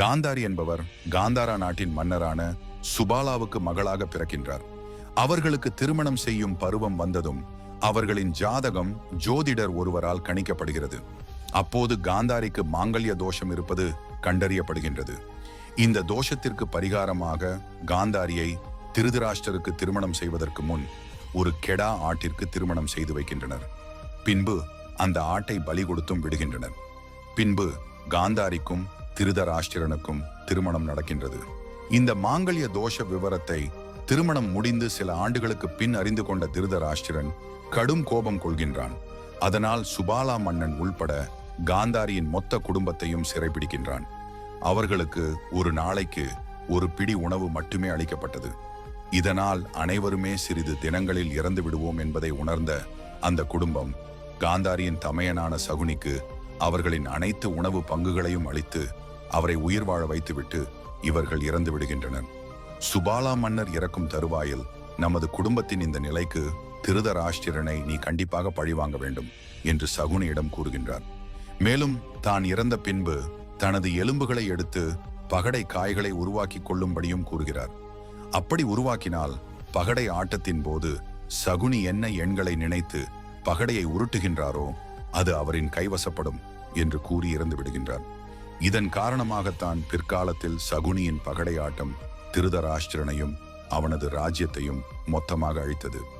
காந்தாரி என்பவர் காந்தாரா நாட்டின் மன்னரான சுபாலாவுக்கு மகளாக பிறக்கின்றார். அவர்களுக்கு திருமணம் செய்யும் பருவம் வந்ததும் அவர்களின் ஜாதகம் ஜோதிடர் ஒருவரால் கணிக்கப்படுகிறது. அப்போது காந்தாரிக்கு மாங்கல்ய தோஷம் இருப்பது கண்டறியப்படுகின்றது. இந்த தோஷத்திற்கு பரிகாரமாக காந்தாரியை திருதராஷ்டருக்கு திருமணம் செய்வதற்கு முன் ஒரு கெடா ஆட்டிற்கு திருமணம் செய்து வைக்கின்றனர். பின்பு அந்த ஆட்டை பலி கொடுத்தும் விடுகின்றனர். பின்பு காந்தாரிக்கும் திருதராஷ்டிரனுக்கும் திருமணம் நடக்கின்றது. இந்த மாங்கல்ய தோஷ விவரத்தை திருமணம் முடிந்து சில ஆண்டுகளுக்கு பின் அறிந்து கொண்ட திருதராஷ்டிரன் கடும் கோபம் கொள்கின்றான். அதனால் சுபாலா மன்னன் உள்பட காந்தாரியின் மொத்த குடும்பத்தையும் சிறைபிடிக்கின்றான். அவர்களுக்கு ஒரு நாளைக்கு ஒரு பிடி உணவு மட்டுமே அளிக்கப்பட்டது. இதனால் அனைவருமே சிறிது தினங்களில் இறந்து விடுவோம் என்பதை உணர்ந்த அந்த குடும்பம் காந்தாரியின் தமையனான சகுனிக்கு அவர்களின் அனைத்து உணவு பங்குகளையும் அளித்து அவரை உயிர் வாழ வைத்துவிட்டு இவர்கள் இறந்து விடுகின்றனர். சுபாலா மன்னர் இறக்கும் தருவாயில் நமது குடும்பத்தின் இந்த நிலைக்கு திருதராஷ்டிரனை நீ கண்டிப்பாக பழிவாங்க வேண்டும் என்று சகுனியிடம் கூறுகின்றார். மேலும் தான் இறந்த பின்பு தனது எலும்புகளை எடுத்து பகடை காய்களை உருவாக்கி கொள்ளும்படியும் கூறுகிறார். அப்படி உருவாக்கினால் பகடை ஆட்டத்தின் போது சகுனி என்ன எண்களை நினைத்து பகடையை உருட்டுகின்றாரோ அது அவரின் கைவசப்படும் என்று கூறி இறந்து விடுகின்றார். இதன் காரணமாகத்தான் பிற்காலத்தில் சகுனியின் பகடை ஆட்டம் திருதராஷ்டிரனையும் அவனது ராஜ்யத்தையும் மொத்தமாக அழித்தது.